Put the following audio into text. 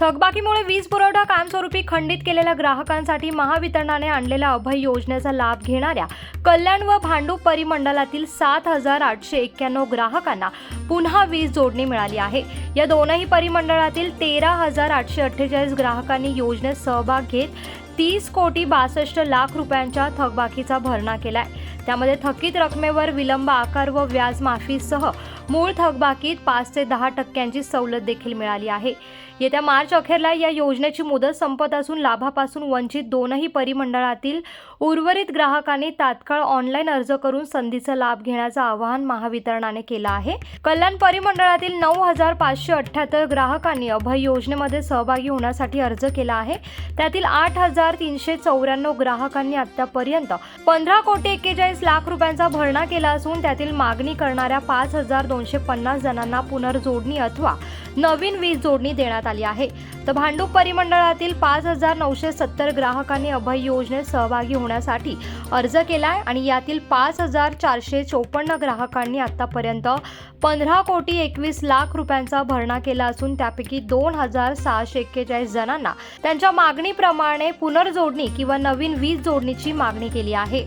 थकबाकीमुळे वीज पुरवठा कायमस्वरूपी खंडित केलेल्या ग्राहकांसाठी महावितरणाने आणलेल्या अभय योजनेचा लाभ घेणाऱ्या कल्याण व भांडूप परिमंडळातील सात हजार आठशे एक्क्याण्णव ग्राहकांना पुन्हा वीज जोडणी मिळाली आहे. या दोनही परिमंडळातील तेरा हजार आठशे अठ्ठेचाळीस ग्राहकांनी योजनेत सहभाग घेत तीस कोटी बासष्ट लाख रुपयांच्या थकबाकीचा भरणा केलाय. त्यामध्ये थकीत रकमेवर विलंब आकार व व्याज माफीसह मूळ थकबाकीत पाच ते दहा टक्क्यांची सवलत देखील मिळाली आहे. येत्या मार्च अखेरला या योजनेची मुदत संपत असून लाभापासून वंचित दोनही परिमंडळातील उर्वरित ग्राहकांनी तात्काळ ऑनलाईन अर्ज करून संधीचा लाभ घेण्याचं आवाहन महावितरणाने केलं आहे. कल्याण परिमंडळातील नऊ हजार पाचशे अठ्ठ्याहत्तर ग्राहकांनी अभय योजनेमध्ये सहभागी होण्यासाठी अर्ज केला आहे. त्यातील आठ हजार तीनशे चौऱ्याण्णव ग्राहकांनी आतापर्यंत पंधरा कोटी एक्केचाळीस लाख रुपयांचा भरणा केला असून त्यातील मागणी करणाऱ्या पाच हजार दोनशे पन्नास जणांना पुनर्जोडणी अथवा नवीन वीज जोडणी देण्यात आली आहे. तर भांडूप परिमंडळातील पाच हजार नऊशे सत्तर ग्राहकांनी अभय योजनेत सहभागी होण्यासाठी अर्ज केला आहे आणि यातील पाच हजार चारशे चोपन्न ग्राहकांनी आतापर्यंत पंधरा कोटी एकवीस लाख रुपयांचा भरणा केला असून त्यापैकी दोन हजार सहाशे एक्केचाळीस जणांना त्यांच्या मागणीप्रमाणे पुनर्जोडणी किंवा नवीन वीज जोडणीची मागणी केली आहे.